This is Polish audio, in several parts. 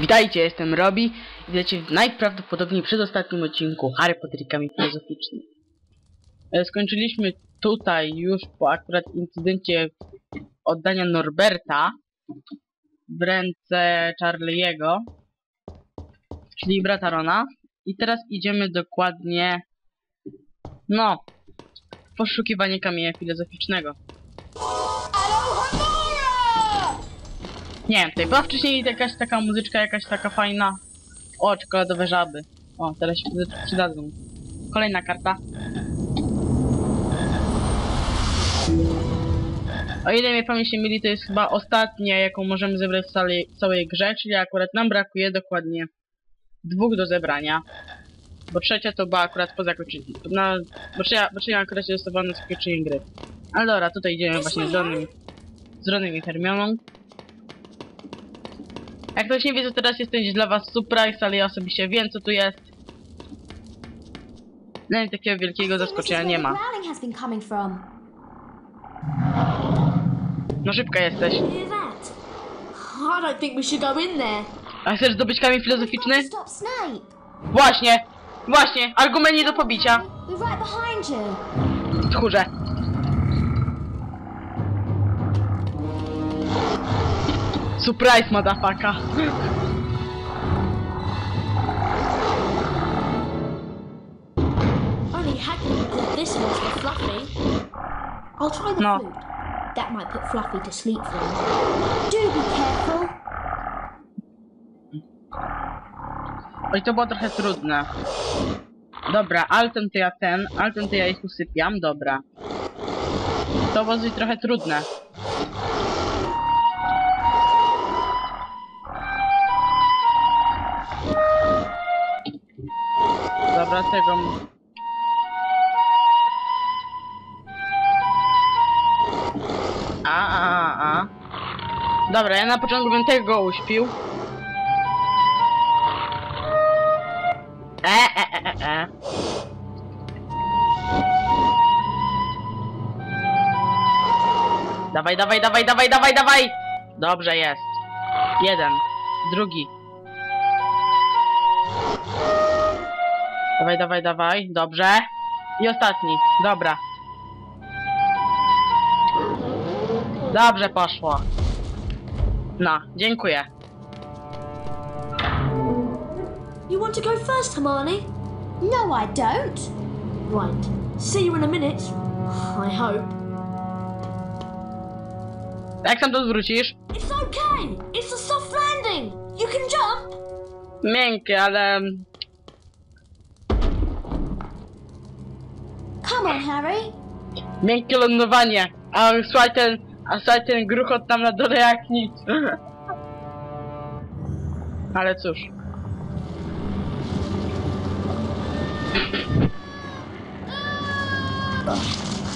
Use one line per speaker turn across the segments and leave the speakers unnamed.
Witajcie, jestem Robi i witajcie w najprawdopodobniej przedostatnim odcinku Harry Potterikami Filozoficznymi. E, Skończyliśmy tutaj już po akurat incydencie oddania Norberta w ręce Charlie'ego, czyli brata Rona. I teraz idziemy dokładnie, no, poszukiwanie kamienia filozoficznego. Nie wiem, tutaj była wcześniej jakaś taka muzyczka, jakaś taka fajna. O, czekoladowe żaby. O, teraz się przydadzą-. Kolejna karta. O ile mnie pamięć nie mieli, to jest chyba ostatnia, jaką możemy zebrać w całej, całej grze, czyli akurat nam brakuje dokładnie dwóch do zebrania. Bo trzecia to była akurat po zakończeniu. Bo, trzecia, bo trzecia akurat się dostawała na zakończenie gry. Ale dobra, tutaj idziemy właśnie z Ronem, z Ronem i Hermioną. Jak ktoś nie wie, to teraz jest dla was surprise, ale ja osobiście wiem, co tu jest. No i takiego wielkiego zaskoczenia nie ma. No szybka jesteś.
Hear that?
I don't think we should go in there.
A chcesz zdobyć kamień filozoficzny? Właśnie! Właśnie! Argument nie do pobicia! Tchórze. Surprise, motherfucker.
Only would call this monster Fluffy.
I'll try the
No.
flute. That might put Fluffy to sleep for him. Do be careful.
Oj, to było trochę trudne. Dobra, altem to ja ten, altem to ja ich usypiam, dobra. To było trochę trudne. Dobra, tego... m- A, a, a, a. Dobra, ja na początku bym tego uśpił. E, e, e, e, e. Dawaj, dawaj, dawaj, dawaj, dawaj, dawaj! Dobrze jest. Jeden. Drugi. Dawaj, dawaj, dawaj. Dobrze. I ostatni. Dobra. Dobrze poszło. No, dziękuję.
You want to go first, Hermione?
No, I don't.
Right. See you in a minute. I hope.
Jak tam to zwrócisz?
It's okay. It's a soft landing. You can jump.
Miękkie, ale...
Come on, Harry.
Miękkie lądowanie. A słuchaj ten, a słuchaj ten gruchot tam na dole jak nic. Ale cóż.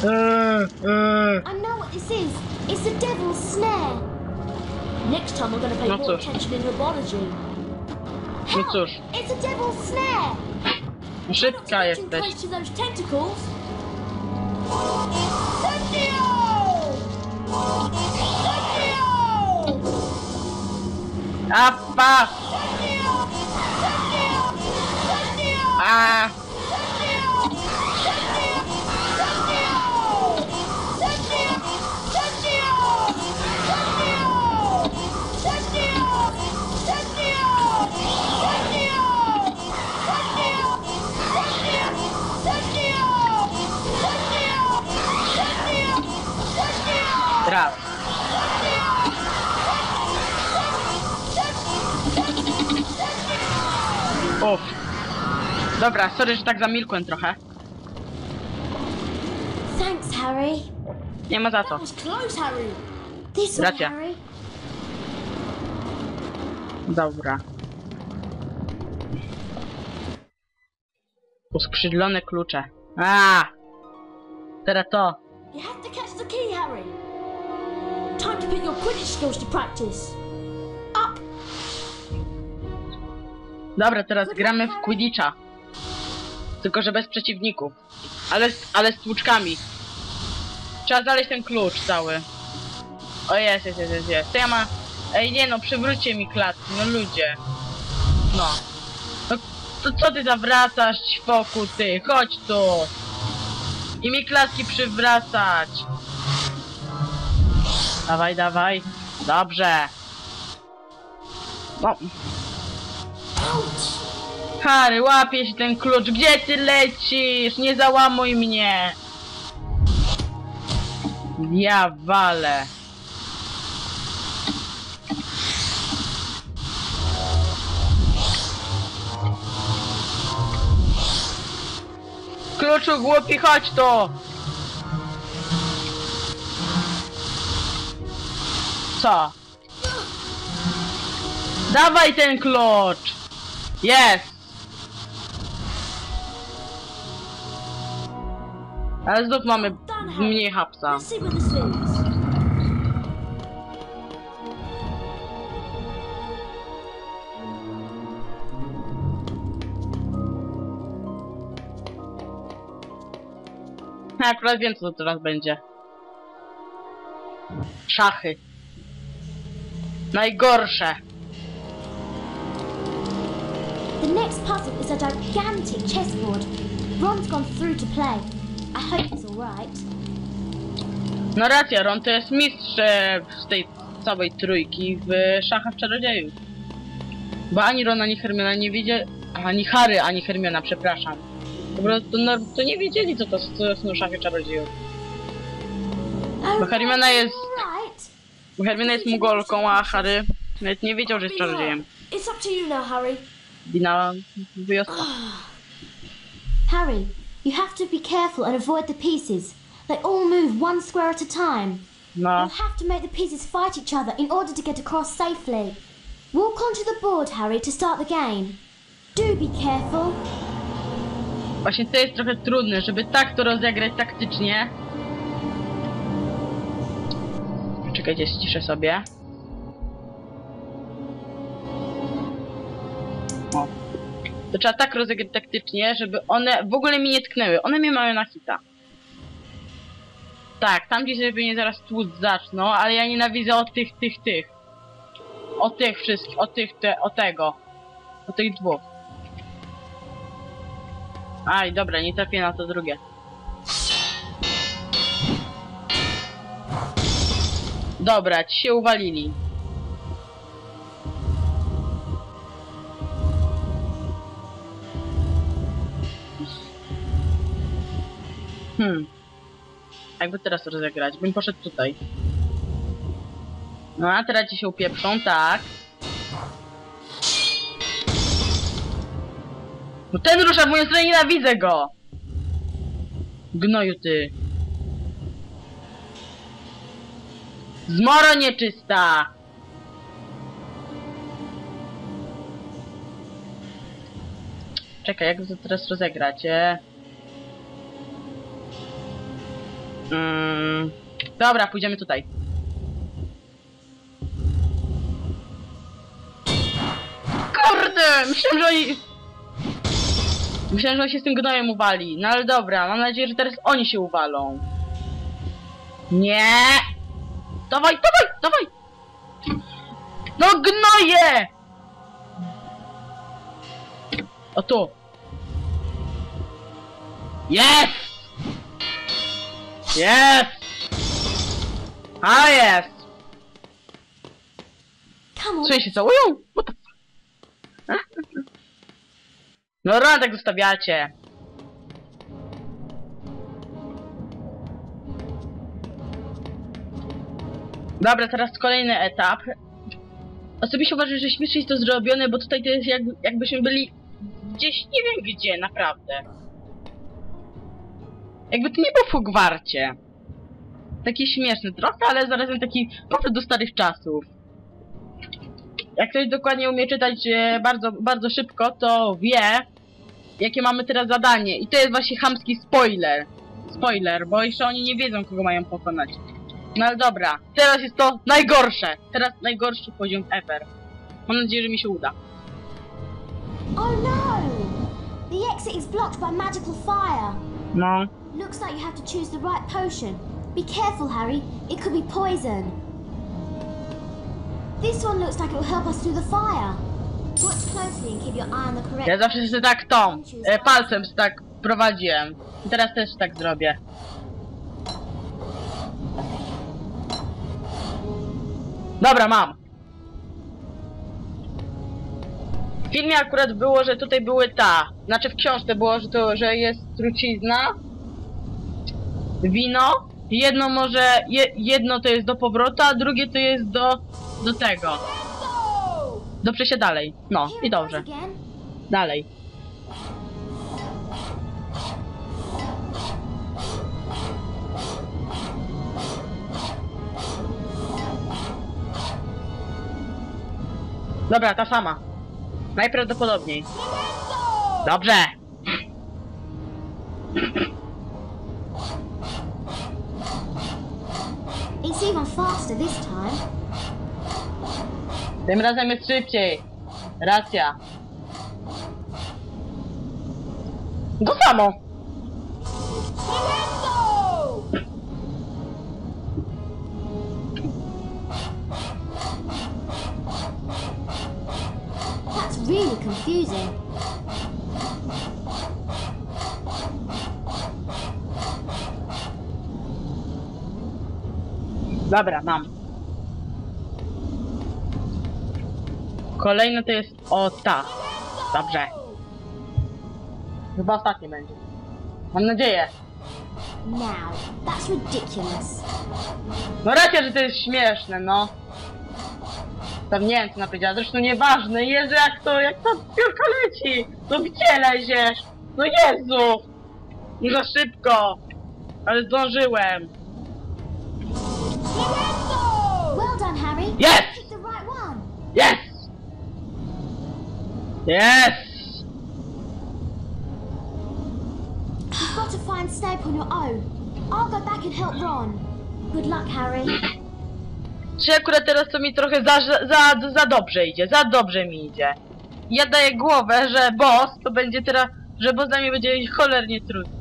Eee.
I know what this is. It's the devil's snare.
Next time, I'm going to pay
No
more
cóż.
attention in herbology.
No cóż,
It's a devil's snare.
szybka jesteś.
Close to those
Uff. Dobra, sorry, że tak zamilkłem trochę.
Thanks, Harry.
Nie ma za co.
That was close, Harry.
This way. Harry.
Dobra. Uskrzydlone klucze. A! Teraz to.
You have to catch the key, Harry. Time to put your Quidditch skills to practice.
Dobra, teraz gramy w Quidditcha. Tylko, że bez przeciwników. Ale, z- ale z tłuczkami. Trzeba znaleźć ten klucz cały. O jest, jest, jest, jest, jest. To ja ma... Ej, nie no, przywróćcie mi klatki, no ludzie. No. No, to co ty zawracasz, ćwoku, ty? Chodź tu. I mi klatki przywracać. Dawaj, dawaj. Dobrze. No. Harry, łapie ten klucz. Gdzie ty lecisz? Nie załamuj mnie. Ja walę. Kluczu głupi, chodź tu! Co? Dawaj ten klucz! Jest! Ale znów mamy mniej hapsa. Akurat wiem co to teraz będzie. Szachy. Najgorsze.
The next puzzle is a gigantic chessboard. Ron's gone through to play. I hope it's alright.
No racja, Ron to jest mistrz e, z tej całej trójki w szachach czarodziejów. Bo ani Ron, ani Hermiona nie wiedzieli... Ani Harry, ani Hermiona, przepraszam. Po prostu no, to nie wiedzieli co to, co to są szachy czarodziejów. Bo Hermiona jest... Bo Hermiona jest mugolką, a Harry nawet nie wiedział, że jest czarodziejem.
It's up to you now, Harry.
Wina wyjątkowa.
Harry, you have to be careful and avoid the pieces. They all move one square at a time.
No.
You'll have to make the pieces fight each other in order to get across safely. Walk onto the board, Harry, to start the game. Do be careful.
Właśnie to jest trochę trudne, żeby tak to rozegrać taktycznie. Czekajcie, ściszę sobie. To trzeba tak rozegrać taktycznie, żeby one w ogóle mi nie tknęły. One mnie mają na hita. Tak, tam gdzieś sobie nie zaraz tłuc zaczną, ale ja nienawidzę o tych, tych, tych. O tych wszystkich, o tych, te, o tego. O tych dwóch. Aj, dobra, nie trafię na to drugie. Dobra, ci się uwalili. Hmm. Jakby teraz rozegrać? Bym poszedł tutaj. No a teraz ci się upieprzą, tak. No ten rusza w moją stronę, nienawidzę go! Gnoju ty. Zmoro nieczysta! Czekaj, jak to teraz rozegrać? Mm, dobra, pójdziemy tutaj. Kurde! Myślałem, że oni... Myślałem, że on się z tym gnojem uwali. No ale dobra, mam nadzieję, że teraz oni się uwalą. Nie! Dawaj, dawaj, dawaj! No gnoje! O tu. Jest! Jest! A jest! Co się całują? What the fuck? No rano tak zostawiacie. Dobra, teraz kolejny etap. Osobiście uważam, że śmiesznie jest to zrobione, bo tutaj to jest jakby, jakbyśmy byli gdzieś nie wiem gdzie, naprawdę. Jakby to nie było w Hogwarcie. Taki śmieszny trochę, ale zarazem taki powrót do starych czasów. Jak ktoś dokładnie umie czytać e, bardzo, bardzo szybko, to wie, jakie mamy teraz zadanie. I to jest właśnie chamski spoiler. Spoiler, bo jeszcze oni nie wiedzą, kogo mają pokonać. No ale dobra, teraz jest to najgorsze. Teraz najgorszy poziom ever. Mam nadzieję, że mi się uda.
Oh no! The exit is blocked by magical fire.
No.
Looks like you have to choose the right potion. Be careful, Harry. It could be poison. This one looks like it will help us through the fire. Watch closely and keep your eye on the correct.
Ja zawsze się tak tą, e, palcem się tak prowadziłem. I teraz też tak zrobię. Dobra, mam. W filmie akurat było, że tutaj były ta. Znaczy w książce było, że to, że jest trucizna, wino. Jedno może, je, jedno to jest do powrotu, a drugie to jest do, do tego. Do przejścia dalej. No, i dobrze. Dalej. Dobra, ta sama. Najprawdopodobniej. Dobrze.
It's even faster this time.
Tym razem jest szybciej. Racja. To samo.
Really confusing.
Dobra, mam. Kolejne to jest o ta. Dobrze. Chyba ostatnie będzie. Mam nadzieję.
Now, that's ridiculous.
No racja, że to jest śmieszne, no. Tam nie wiem co napowiedziała, zresztą nieważne. Jezu, jak to, jak ta piórka leci. No gdzie leziesz? No Jezu. Nie za szybko. Ale zdążyłem.
Well done, Harry.
Yes! Yes! Yes!
You've got to find Snape on your own. I'll go back and help Ron. Good luck, Harry.
Czy akurat teraz to mi trochę za, za, za dobrze idzie, za dobrze mi idzie. Ja daję głowę, że boss to będzie teraz, że boss dla mnie będzie cholernie trudny,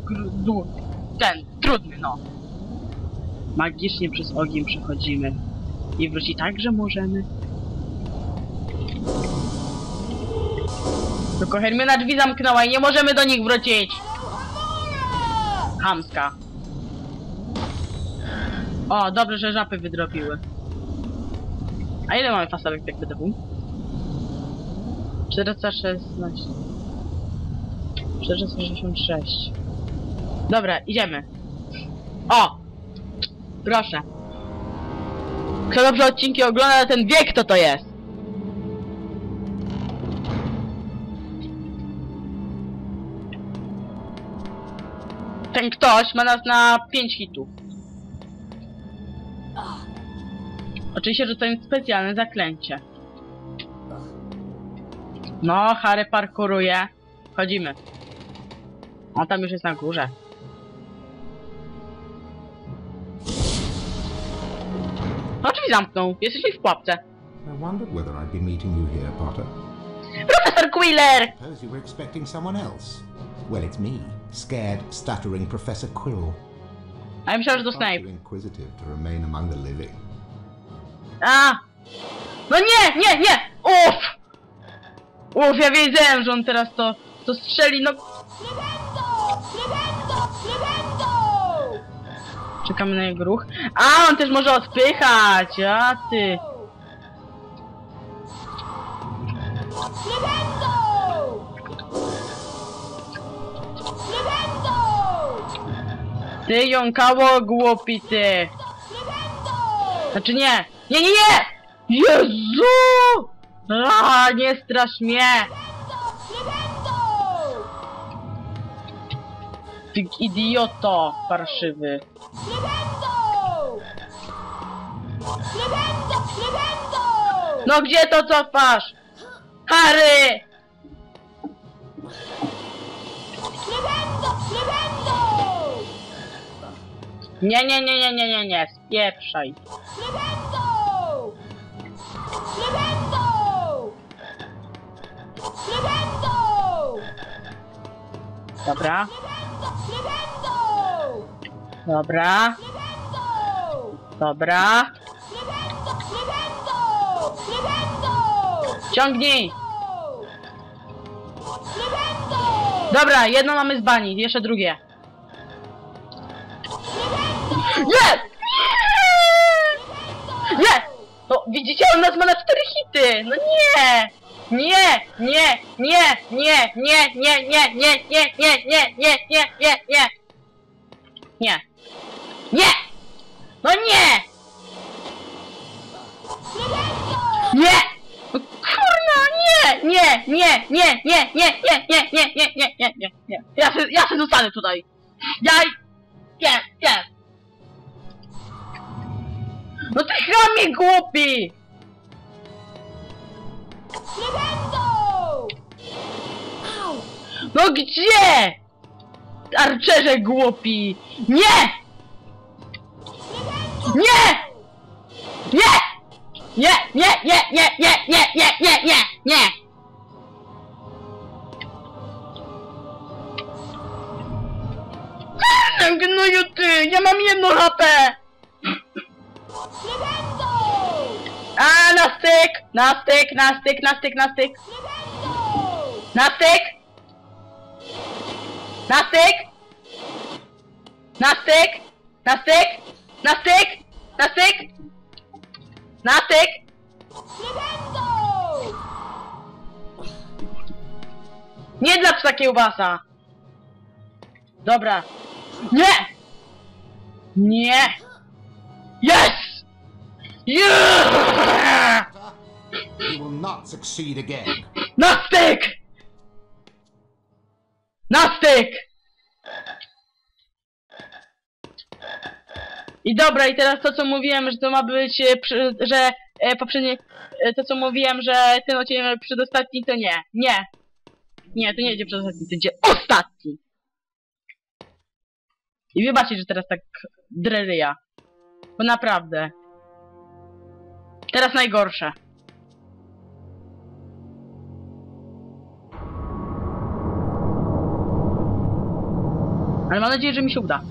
ten, trudny, no. Magicznie przez ogień przechodzimy. I wróci tak, że możemy. Tylko Hermiona drzwi zamknęła i nie możemy do nich wrócić. Hamska. O, dobrze, że żapy wydrobiły. A ile mamy fasolek tak BDW? 416. 466. Dobra, idziemy. O! Proszę. Kto dobrze odcinki ogląda, ten wie kto to jest. Ten ktoś ma nas na 5 hitów. Oczywiście, że to jest specjalne zaklęcie. No, Harry parkuruje. Chodzimy. On tam już jest na górze. No, drzwi zamknął. Jesteśmy w pułapce.
I wondered whether I'd be meeting you here, Potter.
Profesor Quiller!
Suppose you were expecting someone else. Well, it's me, scared, stuttering Professor Quirrell.
Myślałem, że to Snape.
inquisitive to remain among the living.
A! No nie, nie, nie! Uff! Uff, ja wiedziałem, że on teraz to, to strzeli, no... Czekamy na jego ruch. A, on też może odpychać, a ty... Ty jąkało głupi ty! Znaczy nie! Nie, nie, nie! Jezu! A, nie strasz mnie! Ty idioto parszywy. No gdzie to cofasz? Harry! Nie, nie, nie, nie, nie, nie, nie, spieprzaj. Dobra. Dobra. Dobra. Ciągnij! Dobra, jedno mamy z bani, jeszcze drugie. Nie! No widzicie, on nas ma na cztery hity! No nie! Nie! Nie! Nie! Nie! Nie! Nie! Nie! Nie! Nie! Nie! Nie! Nie! Nie! Nie! Nie! Nie! Nie! No nie! Nie! No kurna, nie! Nie! Nie! Nie! Nie! Nie! Nie! Nie! Nie! Nie! Nie! Nie! Nie! Nie! Ja się, ja się zostanę tutaj! Ja... Nie! Nie! No ty chamie głupi! No gdzie? Arczerze głupi! Nie! Nie! Nie! Nie! Nie! Nie! Nie! Nie! Nie! Nie! Nie! Nie! Nie! Gnoju ty! Ja mam jedno HP! Styk! Na styk! Na styk! Na styk! Na styk! Na styk! Na styk! Na styk! Na styk! Na styk! Na styk! Na styk! Nie dla psa kiełbasa! Dobra. Nie! Nie! Yes! Yeah!
You will not succeed again.
Na styk! I dobra, i teraz to co mówiłem, że to ma być, e, że e, poprzednie, e, to co mówiłem, że ten odcinek przedostatni, to nie. Nie. Nie, to nie będzie przedostatni, to będzie ostatni. I wybaczcie, że teraz tak dreryja. Bo naprawdę. Teraz najgorsze. Ale mam nadzieję, że mi się uda.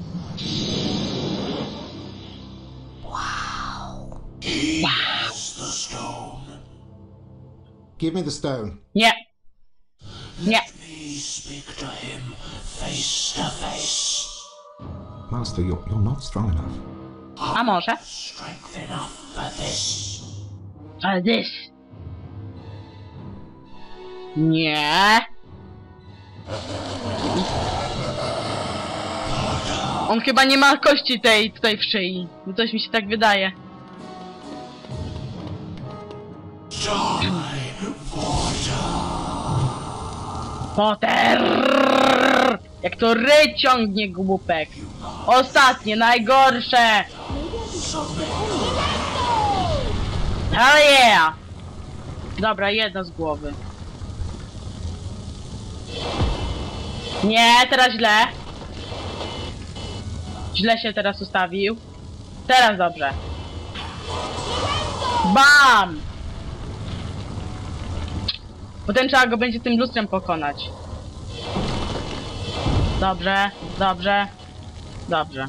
Give me the stone.
Nie. Nie.
Master, you're, you're not strong enough.
A może? Ale this. Nie. On chyba nie ma kości tej tutaj w szyi. No Coś mi się tak wydaje. Potter! Jak to ry ciągnie głupek. Ostatnie, najgorsze! Ale yeah! Dobra, jedna z głowy. Nie, teraz źle. Źle się teraz ustawił. Teraz dobrze. BAM! Potem trzeba go będzie tym lustrem pokonać. Dobrze, dobrze, dobrze.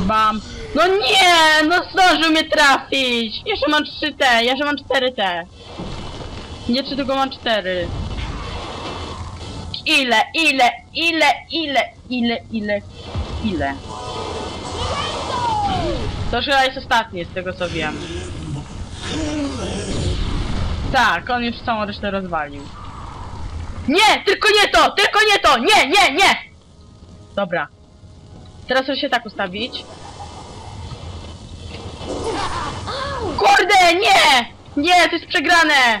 Bam. No nie, no zdążył mnie trafić. Jeszcze mam 3T, jeszcze mam 4T. Nie 3, tylko mam 4. Ile, ile, ile, ile, ile, ile, ile. To już chyba jest ostatnie z tego co wiem. Tak, on już całą resztę rozwalił. Nie, tylko nie to, tylko nie to, nie, nie, nie! Dobra. Teraz muszę się tak ustawić. Kurde, nie! Nie, to jest przegrane!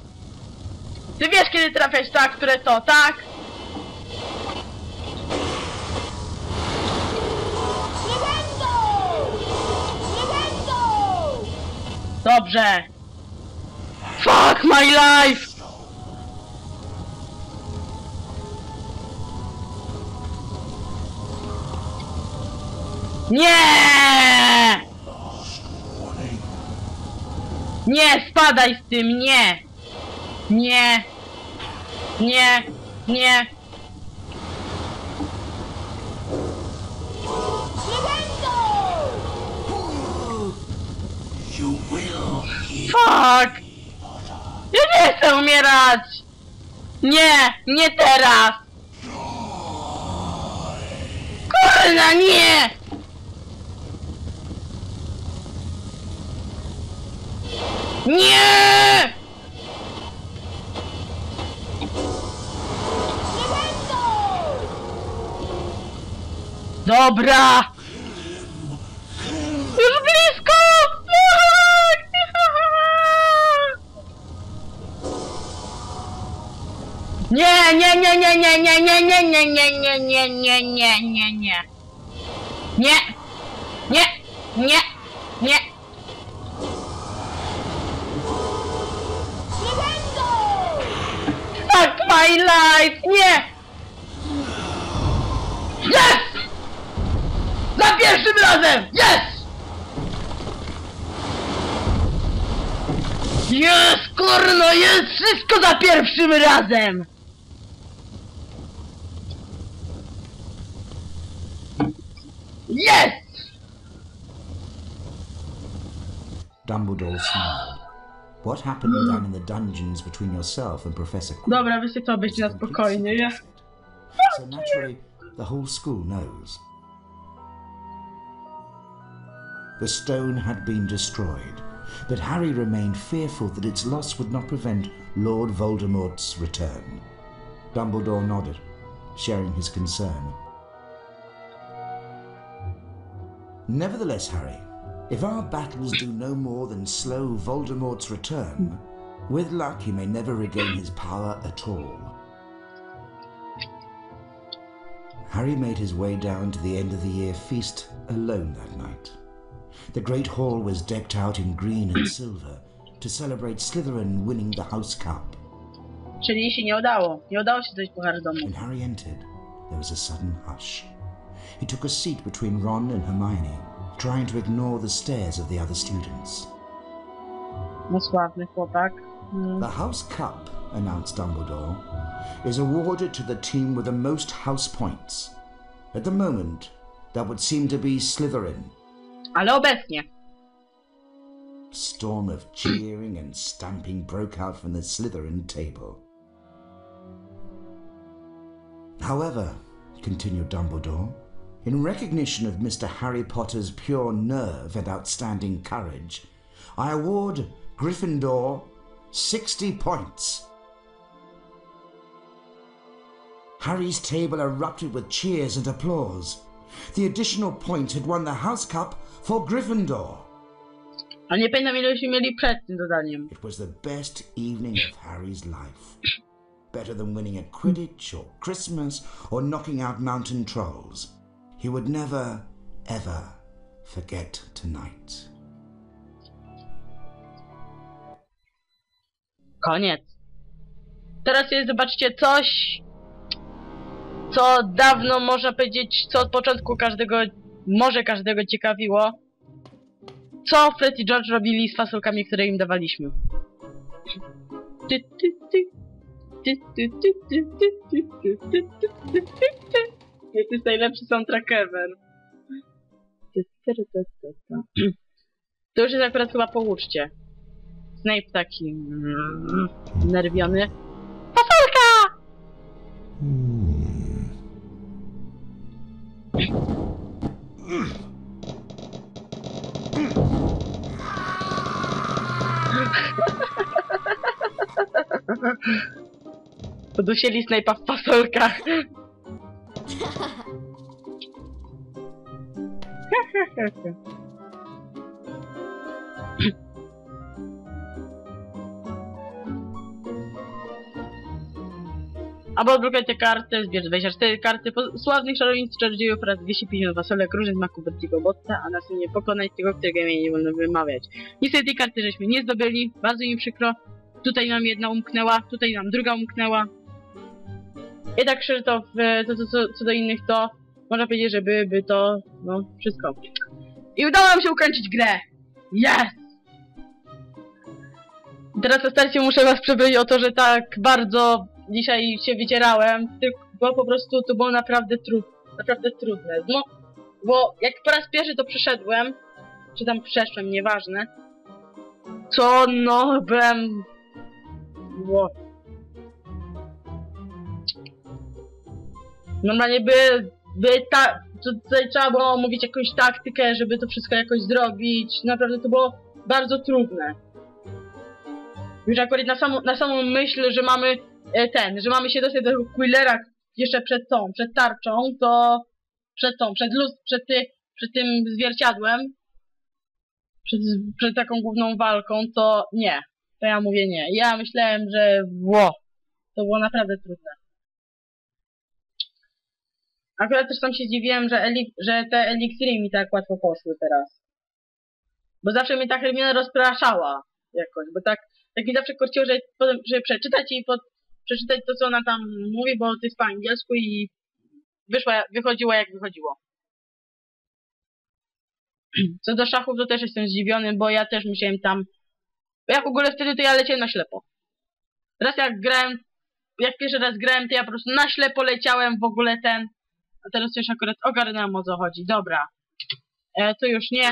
Ty wiesz kiedy trafiać tak, które to, tak? Dobrze. Fuck my life! Nie! Nie, spadaj z tym, nie! Nie! Nie! Nie! Fuck! Ja nie chcę umierać! Nie! Nie teraz! Kurna, nie! Nie! Dobra! Już blisko! Nie, nie, nie, nie, nie, nie, nie, nie, nie, nie, nie, nie, nie, nie, nie, nie. Nie! Nie! Nie! Nie! Fuck my life! Nie! Pierwszym razem! Yes! Jest, kurno, jest wszystko za pierwszym razem! Jest!
Dumbledore smiled. What happened hmm. down in the dungeons between yourself and Professor Quirrell?
Dobra, wiecie co, być na spokojnie, nie?
So naturally, the whole school knows. The stone had been destroyed, but Harry remained fearful that its loss would not prevent Lord Voldemort's return. Dumbledore nodded, sharing his concern. Nevertheless, Harry, if our battles do no more than slow Voldemort's return, with luck he may never regain his power at all. Harry made his way down to the end of the year feast alone that night. The great hall was decked out in green and silver to celebrate Slytherin winning the House Cup.
Czyli się nie udało. Nie udało się dojść po domu.
When Harry entered, there was a sudden hush. He took a seat between Ron and Hermione, trying to ignore the stares of the other students.
No sławny chłopak. Mm.
The House Cup, announced Dumbledore, is awarded to the team with the most house points. At the moment, that would seem to be Slytherin.
Ale obecnie.
A storm of cheering and stamping broke out from the Slytherin table. However, continued Dumbledore, in recognition of Mr. Harry Potter's pure nerve and outstanding courage, I award Gryffindor 60 points. Harry's table erupted with cheers and applause. The additional point had won the House Cup for Gryffindor.
A nie pamiętam ileśmy mieli przed tym dodaniem.
It was the best evening of Harry's life. Better than winning at Quidditch or Christmas or knocking out mountain trolls. He would never, ever forget tonight.
Koniec. Teraz jest, zobaczcie, coś, co dawno można powiedzieć, co od początku każdego, może każdego ciekawiło. Co Fred i George robili z fasolkami, które im dawaliśmy. Nie, To jest najlepszy soundtrack ever. To już jest akurat chyba po uczcie. Snape taki mm, nerwiony. Fasolka! Podusieli snajpa w fasolkach. Albo odblokujcie kartę, zbierz 24 karty sławnych czarownic czarodziejów oraz 250 fasolek różnych smaków wielkiego bodźca, a następnie pokonać tego, którego imienia nie wolno wymawiać. Niestety tej karty żeśmy nie zdobyli, bardzo mi przykro. Tutaj nam jedna umknęła, tutaj nam druga umknęła. Tak szczerze to, w, to, to co do innych to można powiedzieć, że by, by to, no, wszystko. I udało nam się ukończyć grę! Yes! Teraz starcie muszę was przeprosić o to, że tak bardzo dzisiaj się wycierałem, tylko po prostu to było naprawdę trud, naprawdę trudne. No, bo jak po raz pierwszy to przeszedłem, czy tam przeszłem, nieważne, to no, byłem... Było... Normalnie by, by ta, tutaj trzeba było mówić jakąś taktykę, żeby to wszystko jakoś zrobić. Naprawdę to było bardzo trudne. Już akurat na samą, na samą myśl, że mamy e, ten, że mamy się dostać do Quillera jeszcze przed tą, przed tarczą, to przed tą, przed luz, przed, ty, przed tym zwierciadłem, przed, przed taką główną walką, to nie. To ja mówię nie. Ja myślałem, że ło, to było naprawdę trudne. Akurat też tam się dziwiłem, że, elik że te eliksiry mi tak łatwo poszły teraz. Bo zawsze mnie ta Hermiona rozpraszała jakoś, bo tak, tak mi zawsze korciło, że, potem, przeczytać i pod, przeczytać to, co ona tam mówi, bo to jest po angielsku i wyszła, wychodziło jak wychodziło. Co do szachów, to też jestem zdziwiony, bo ja też musiałem tam... Ja w ogóle wtedy to ja leciałem na ślepo. Raz jak grałem, jak pierwszy raz grałem, to ja po prostu na ślepo leciałem w ogóle ten... A teraz już akurat ogarnąłem o co chodzi. Dobra. E, to już nie.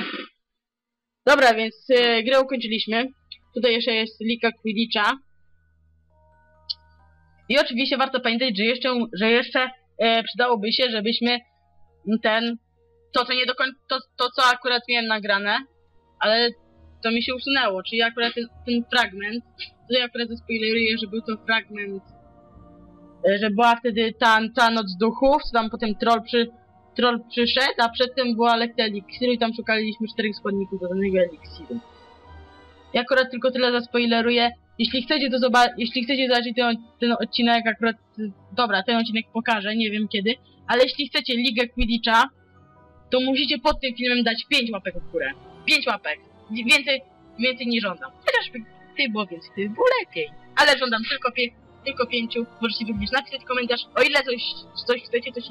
Dobra, więc e, grę ukończyliśmy. Tutaj jeszcze jest Lika Quidditcha. I oczywiście warto pamiętać, że jeszcze, że jeszcze e, przydałoby się, żebyśmy ten, to co nie do końca, to, to co akurat miałem nagrane, ale to mi się usunęło, czyli akurat ten, ten fragment, tutaj akurat zaspoileruję, że był to fragment, że była wtedy ta, ta noc duchów, co tam potem troll przy, troll przyszedł, a przedtem była lekcja eliksiru i tam szukaliśmy czterech składników do danego eliksiru. Ja akurat tylko tyle zaspoileruję. Jeśli chcecie to zobaczyć, jeśli chcecie zobaczyć ten, ten odcinek, akurat, dobra, ten odcinek pokażę, nie wiem kiedy, ale jeśli chcecie Ligę Quidditcha, to musicie pod tym filmem dać 5 łapek w górę. 5 łapek. Więcej, więcej nie żądam. Chociażby ty było więcej, ty było lepiej. Ale żądam tylko, pie, tylko 5. Możecie również napisać komentarz, o ile coś, coś chcecie, coś,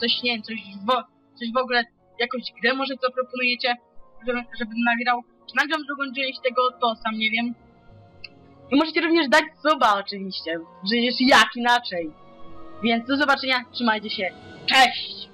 coś nie wiem, coś, w, coś w ogóle, jakąś grę może co proponujecie, żeby, żebym nagrał. Czy nagram drugą część tego, to sam nie wiem. I możecie również dać suba oczywiście, przecież jak inaczej. Więc do zobaczenia, trzymajcie się, cześć!